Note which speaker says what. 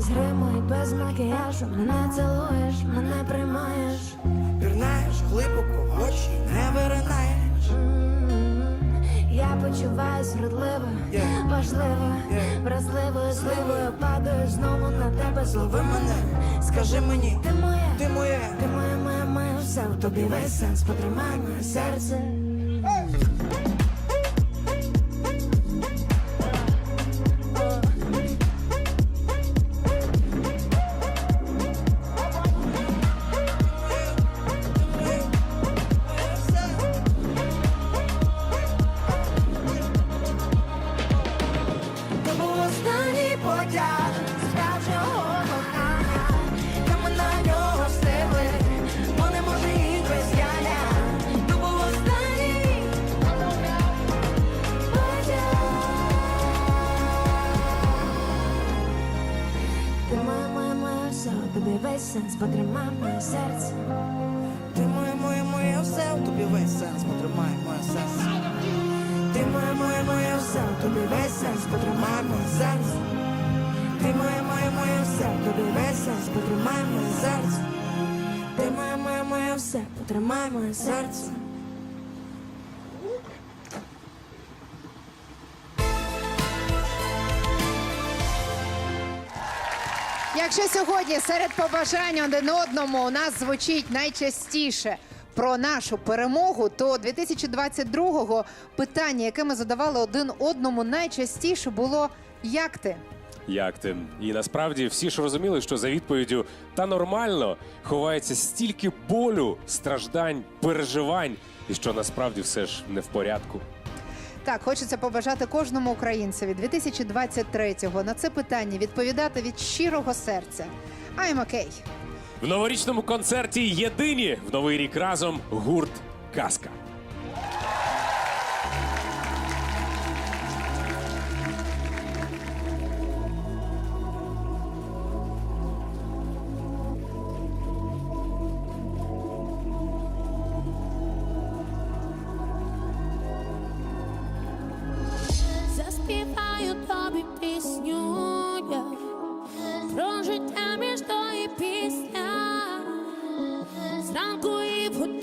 Speaker 1: без гриму і без макіяжу. Мене цілуєш, мене приймаєш.
Speaker 2: Пірнаєш глибоко в очі, не виринаєш.
Speaker 1: Я почуваюсь вродливо,
Speaker 2: Yeah.
Speaker 1: важливо,
Speaker 2: Yeah.
Speaker 1: вразливою, зливою Падаю знову на тебе
Speaker 2: Злови
Speaker 1: злови
Speaker 2: мене, скажи мені,
Speaker 1: Ти моя,
Speaker 2: ти моє.
Speaker 1: ти моя, моя, моя все. В тобі весь сенс. Потримай моє серце все, тобі весь сенс, потримай моє серце.
Speaker 2: Ти моє, моє, моє все, тобі весь сенс, потримай моє серце. Ти моє, моє, моє все, тобі весь сенс, потримай моє серце. Ти моє, моє, моє все, тобі весь сенс, потримай моє серце. Ти моє, моє, моє все, потримай моє серце.
Speaker 3: Якщо сьогодні серед побажань один одному у нас звучить найчастіше про нашу перемогу, то 2022-го питання, яке ми задавали один одному найчастіше, було як ти?
Speaker 4: Як ти? І насправді всі ж розуміли, що за відповіддю та нормально ховається стільки болю, страждань, переживань, і що насправді все ж не в порядку.
Speaker 3: Так, хочеться побажати кожному українцеві 2023-го на це питання відповідати від щирого серця. I'm okay.
Speaker 4: В новорічному концерті єдині в новий рік разом гурт Казка.
Speaker 5: Зранку і в годину